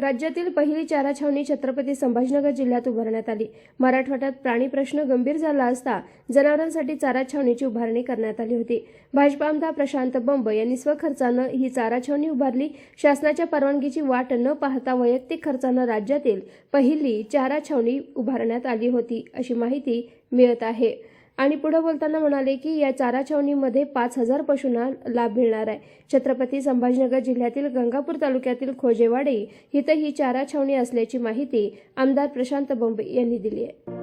राज्यातील पहिली चारा छावणी छत्रपती संभाजीनगर जिल्ह्यात उभारण्यात आली. मराठवाड्यात प्राणी प्रश्न गंभीर झाला असता जनावरांसाठी चारा छावणीची उभारणी करण्यात आली होती. भाजपा आमदार प्रशांत बंब यांनी स्वखर्चानं ही चारा छावणी उभारली. शासनाच्या परवानगीची वाट न पाहता वैयक्तिक खर्चानं राज्यातील पहिली चारा छावणी उभारण्यात आली होती अशी माहिती मिळत आहे. आणि पुढे बोलताना म्हणाले की या चारा छावणीमध्ये पाच हजार पशूंना लाभ मिळणार आहे. छत्रपती संभाजीनगर जिल्ह्यातील गंगापूर तालुक्यातील खोजेवाडी हिथं ही चारा छावणी असल्याची माहिती आमदार प्रशांत बंब यांनी दिली आहे.